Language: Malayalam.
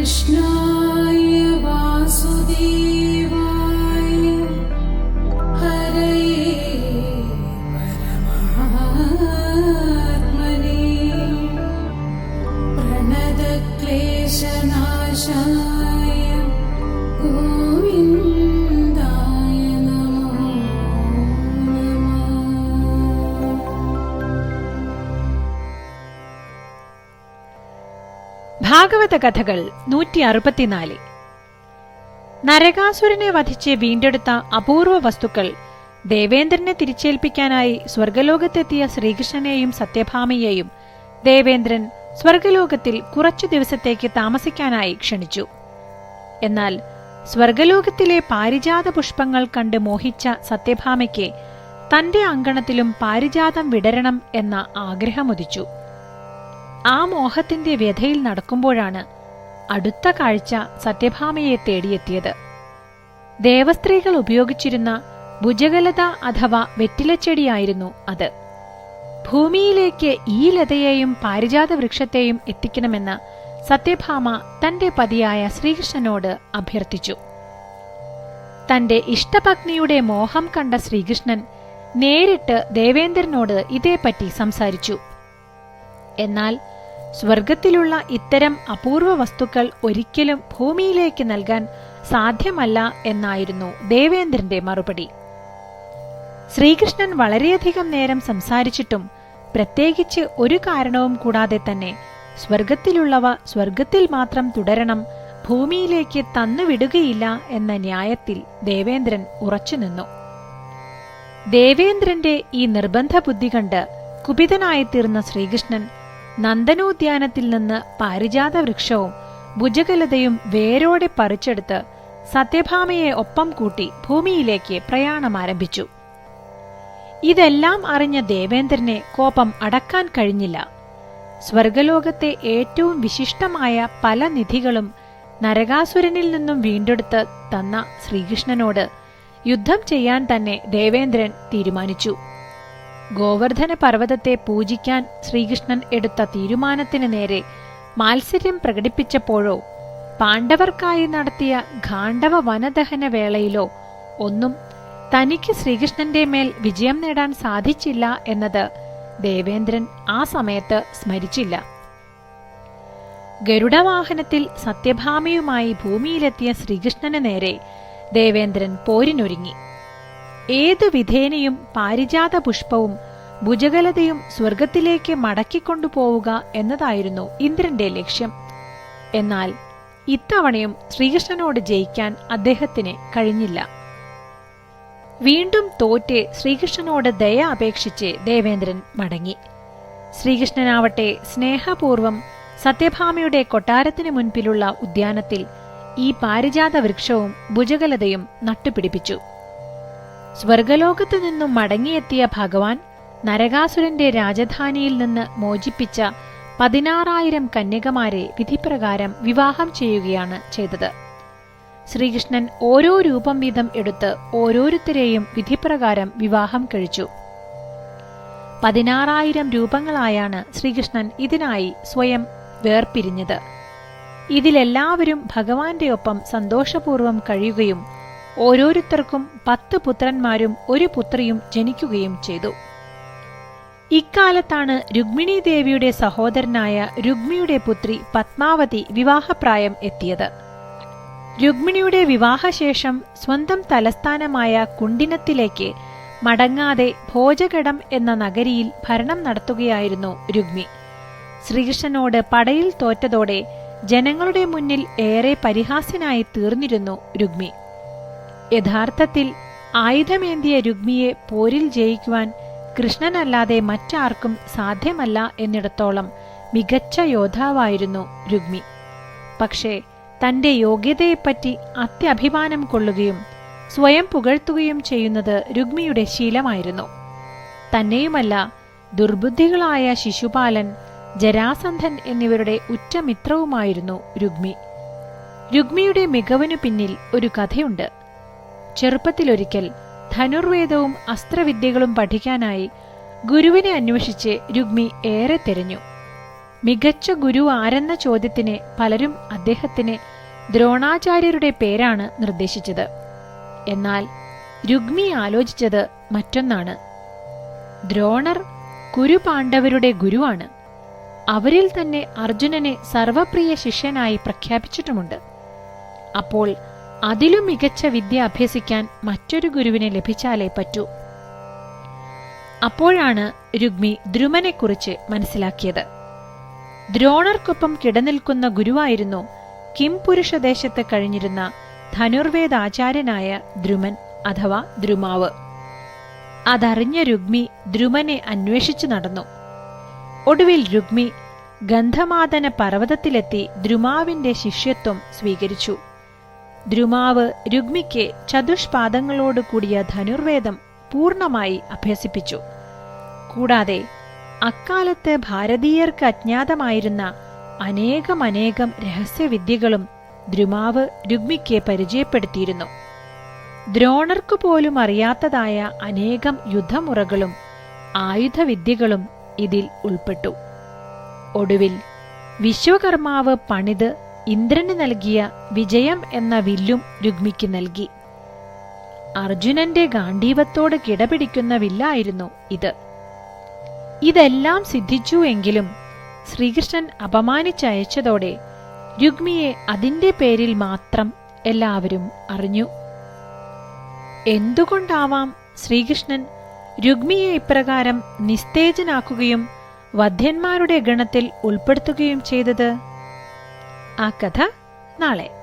कृष्णाय वासुदेव ഭാഗവത കഥകൾ നൂറ്റി അറുപത്തിനാല് നരകാസുരനെ വധിച്ച് വീണ്ടെടുത്ത അപൂർവ വസ്തുക്കൾ ദേവേന്ദ്രനെ തിരിച്ചേൽപ്പിക്കാനായി സ്വർഗലോകത്തെത്തിയ ശ്രീകൃഷ്ണനെയും സത്യഭാമയെയും ദേവേന്ദ്രൻ സ്വർഗലോകത്തിൽ കുറച്ചു ദിവസത്തേക്ക് താമസിക്കാനായി ക്ഷണിച്ചു. എന്നാൽ സ്വർഗലോകത്തിലെ പാരിജാത പുഷ്പങ്ങൾ കണ്ട് മോഹിച്ച സത്യഭാമയ്ക്ക് തന്റെ അങ്കണത്തിലും പാരിജാതം വിടരണം എന്ന ആഗ്രഹമുദിച്ചു ആ മോഹത്തിന്റെ വ്യഥയിൽ നടക്കുമ്പോഴാണ് അടുത്ത കാഴ്ച സത്യഭാമയെ തേടിയെത്തിയത്. ദേവസ്ത്രീകൾ ഉപയോഗിച്ചിരുന്ന ഭുജകലത അഥവാ വെറ്റിലച്ചെടിയായിരുന്നു അത്. ഭൂമിയിലേക്ക് ഈ ലതയെയും പാരിജാത വൃക്ഷത്തെയും എത്തിക്കണമെന്ന് സത്യഭാമ തന്റെ പതിയായ ശ്രീകൃഷ്ണനോട് അഭ്യർത്ഥിച്ചു. തന്റെ ഇഷ്ടപത്നിയുടെ മോഹം കണ്ട ശ്രീകൃഷ്ണൻ നേരിട്ട് ദേവേന്ദ്രനോട് ഇതേപ്പറ്റി സംസാരിച്ചു. എന്നാൽ സ്വർഗത്തിലുള്ള ഇത്തരം അപൂർവ വസ്തുക്കൾ ഒരിക്കലും ഭൂമിയിലേക്ക് നൽകാൻ സാധ്യമല്ല എന്നായിരുന്നു ദേവേന്ദ്രന്റെ മറുപടി. ശ്രീകൃഷ്ണൻ വളരെയധികം നേരം സംസാരിച്ചിട്ടും പ്രത്യേകിച്ച് ഒരു കാരണവും കൂടാതെ തന്നെ സ്വർഗത്തിലുള്ളവ സ്വർഗത്തിൽ മാത്രം തുടരണം ഭൂമിയിലേക്ക് തന്നുവിടുകയില്ല എന്ന ന്യായത്തിൽ ദേവേന്ദ്രൻ ഉറച്ചുനിന്നു ദേവേന്ദ്രന്റെ ഈ നിർബന്ധ ബുദ്ധി കണ്ട് കുപിതനായിത്തീർന്ന ശ്രീകൃഷ്ണൻ നന്ദനോദ്യാനത്തിൽ നിന്ന് പാരിജാത വൃക്ഷവും ഭുജകലതയും വേരോടെ പറിച്ചെടുത്ത് സത്യഭാമയെ ഒപ്പം കൂട്ടി ഭൂമിയിലേക്ക് പ്രയാണം ആരംഭിച്ചു ഇതെല്ലാം അറിഞ്ഞ ദേവേന്ദ്രനെ കോപം അടക്കാൻ കഴിഞ്ഞില്ല. സ്വർഗലോകത്തെ ഏറ്റവും വിശിഷ്ടമായ പല നിധികളും നരകാസുരനിൽ നിന്നും വീണ്ടെടുത്ത് തന്ന ശ്രീകൃഷ്ണനോട് യുദ്ധം ചെയ്യാൻ തന്നെ ദേവേന്ദ്രൻ തീരുമാനിച്ചു. ഗോവർദ്ധന പർവതത്തെ പൂജിക്കാൻ ശ്രീകൃഷ്ണൻ എടുത്ത തീരുമാനത്തിന് നേരെ മാത്സര്യം പ്രകടിപ്പിച്ചപ്പോഴോ പാണ്ഡവർക്കായി നടത്തിയ ഗാണ്ഡവ വനദഹന വേളയിലോ ഒന്നും തനിക്ക് ശ്രീകൃഷ്ണന്റെ മേൽ വിജയം നേടാൻ സാധിച്ചില്ല എന്നത് ദേവേന്ദ്രൻ ആ സമയത്ത് സ്മരിച്ചില്ല. ഗരുഡവാഹനത്തിൽ സത്യഭാമയുമായി ഭൂമിയിലെത്തിയ ശ്രീകൃഷ്ണന് നേരെ ദേവേന്ദ്രൻ പോരിനൊരുങ്ങി. ഏതു വിധേനയും പാരിജാത പുഷ്പവും ഭുജകലതയും സ്വർഗത്തിലേക്ക് മടക്കിക്കൊണ്ടുപോവുക എന്നതായിരുന്നു ഇന്ദ്രന്റെ ലക്ഷ്യം. എന്നാൽ ഇത്തവണയും ശ്രീകൃഷ്ണനോട് ജയിക്കാൻ അദ്ദേഹത്തിന് കഴിഞ്ഞില്ല. വീണ്ടും തോറ്റ് ശ്രീകൃഷ്ണനോട് ദയ അപേക്ഷിച്ച് ദേവേന്ദ്രൻ മടങ്ങി. ശ്രീകൃഷ്ണനാവട്ടെ സ്നേഹപൂർവം സത്യഭാമയുടെ കൊട്ടാരത്തിന് മുൻപിലുള്ള ഉദ്യാനത്തിൽ ഈ പാരിജാത വൃക്ഷവും ഭുജകലതയും നട്ടുപിടിപ്പിച്ചു. സ്വർഗലോകത്തു നിന്നും മടങ്ങിയെത്തിയ ഭഗവാൻ നരകാസുരന്റെ രാജധാനിയിൽ നിന്ന് മോചിപ്പിച്ച പതിനാറായിരം കന്യകമാരെ വിധിപ്രകാരം വിവാഹം ചെയ്യുകയാണ് ചെയ്തത്. ശ്രീകൃഷ്ണൻ ഓരോ രൂപം വീതം എടുത്ത് ഓരോരുത്തരെയും വിധിപ്രകാരം വിവാഹം കഴിച്ചു. പതിനാറായിരം രൂപങ്ങളായാണ് ശ്രീകൃഷ്ണൻ ഇതിനായി സ്വയം വേർപിരിഞ്ഞത്. ഇതിലെല്ലാവരും ഭഗവാന്റെ ഒപ്പം സന്തോഷപൂർവം കഴിയുകയും ഓരോരുത്തർക്കും പത്ത് പുത്രന്മാരും ഒരു പുത്രിയും ജനിക്കുകയും ചെയ്തു. ഇക്കാലത്താണ് രുക്മിണി ദേവിയുടെ സഹോദരനായ രുക്മിയുടെ പുത്രി പത്മാവതി വിവാഹപ്രായം എത്തിയത്. രുക്മിണിയുടെ വിവാഹശേഷം സ്വന്തം തലസ്ഥാനമായ കുണ്ടിനത്തിലേക്ക് മടങ്ങാതെ ഭോജകടം എന്ന നഗരിയിൽ ഭരണം നടത്തുകയായിരുന്നു രുക്മി. ശ്രീകൃഷ്ണനോട് പടയിൽ തോറ്റതോടെ ജനങ്ങളുടെ മുന്നിൽ ഏറെ പരിഹാസ്യനായി തീർന്നിരുന്നു രുക്മി. യഥാർത്ഥത്തിൽ ആയുധമേന്തിയ രുഗ്മിയെ പോരിൽ ജയിക്കുവാൻ കൃഷ്ണനല്ലാതെ മറ്റാർക്കും സാധ്യമല്ല എന്നിടത്തോളം മികച്ച യോദ്ധാവായിരുന്നു രുഗ്മി. പക്ഷേ തന്റെ യോഗ്യതയെപ്പറ്റി അത്യഭിമാനം കൊള്ളുകയും സ്വയം പുകഴ്ത്തുകയും ചെയ്യുന്നത് രുഗ്മിയുടെ ശീലമായിരുന്നു. തന്നെയുമല്ല ദുർബുദ്ധികളായ ശിശുപാലൻ ജരാസന്ധൻ എന്നിവരുടെ ഉറ്റമിത്രവുമായിരുന്നു രുഗ്മി. രുഗ്മിയുടെ മികവിനു പിന്നിൽ ഒരു കഥയുണ്ട്. ചെറുപ്പത്തിലൊരിക്കൽ ധനുർവേദവും അസ്ത്രവിദ്യകളും പഠിക്കാനായി ഗുരുവിനെ അന്വേഷിച്ച് രുഗ്മി ഏറെ തിരഞ്ഞു. മികച്ച ഗുരു ആരെന്ന ചോദ്യത്തിന് പലരും അദ്ദേഹത്തിന് ദ്രോണാചാര്യരുടെ പേരാണ് നിർദ്ദേശിച്ചത്. എന്നാൽ രുഗ്മി ആലോചിച്ചത് മറ്റൊന്നാണ്. ദ്രോണർ കുരുപാണ്ഡവരുടെ ഗുരുവാണ്. അവരിൽ തന്നെ അർജുനനെ സർവപ്രിയ ശിഷ്യനായി പ്രഖ്യാപിച്ചിട്ടുമുണ്ട്. അപ്പോൾ അതിലും മികച്ച വിദ്യ അഭ്യസിക്കാൻ മറ്റൊരു ഗുരുവിനെ ലഭിച്ചാലേ പറ്റൂ. അപ്പോഴാണ് രുഗ്മി ദ്രുമനെക്കുറിച്ച് മനസ്സിലാക്കിയത്. ദ്രോണർക്കൊപ്പം കിടനിൽക്കുന്ന ഗുരുവായിരുന്നു കിം പുരുഷദേശത്ത് കഴിഞ്ഞിരുന്ന ധനുർവേദാചാര്യനായ ദ്രുമൻ അഥവാ ദ്രുമാവ്. അതറിഞ്ഞ രുഗ്മി ദ്രുമനെ അന്വേഷിച്ചു നടന്നു. ഒടുവിൽ രുഗ്മി ഗന്ധമാതന പർവതത്തിലെത്തി ദ്രുമാവിന്റെ ശിഷ്യത്വം സ്വീകരിച്ചു. ദ്രുമാവ് രുഗ്മിക്ക് ചതുഷ്പാദങ്ങളോട് കൂടിയ ധനുർവേദം പൂർണമായി അഭ്യസിപ്പിച്ചു. കൂടാതെ അക്കാലത്ത് ഭാരതീയർക്ക് അജ്ഞാതമായിരുന്ന അനേകമനേകം രഹസ്യവിദ്യകളും ദ്രുമാവ് രുഗ്മിക്ക് പരിചയപ്പെടുത്തിയിരുന്നു. ദ്രോണർക്കു പോലും അറിയാത്തതായ അനേകം യുദ്ധമുറകളും ആയുധവിദ്യകളും ഇതിൽ ഉൾപ്പെട്ടു. ഒടുവിൽ വിശ്വകർമാവ് പണിത് ഇന്ദ്രന് നൽകിയ വിജയം എന്ന വില്ലും രുഗ്മിക്ക് നൽകി. അർജുനന്റെ ഗാന്ധീവത്തോട് കിടപിടിക്കുന്ന വില്ലായിരുന്നു ഇത്. ഇതെല്ലാം സിദ്ധിച്ചു എങ്കിലും ശ്രീകൃഷ്ണൻ അപമാനിച്ചയച്ചതോടെ രുഗ്മിയെ അതിന്റെ പേരിൽ മാത്രം എല്ലാവരും അറിഞ്ഞു. എന്തുകൊണ്ടാവാം ശ്രീകൃഷ്ണൻ രുഗ്മിയെ ഇപ്രകാരം നിസ്തേജനാക്കുകയും വധ്യന്മാരുടെ ഗണത്തിൽ ഉൾപ്പെടുത്തുകയും ചെയ്തത്? ആ കഥ നാളെ.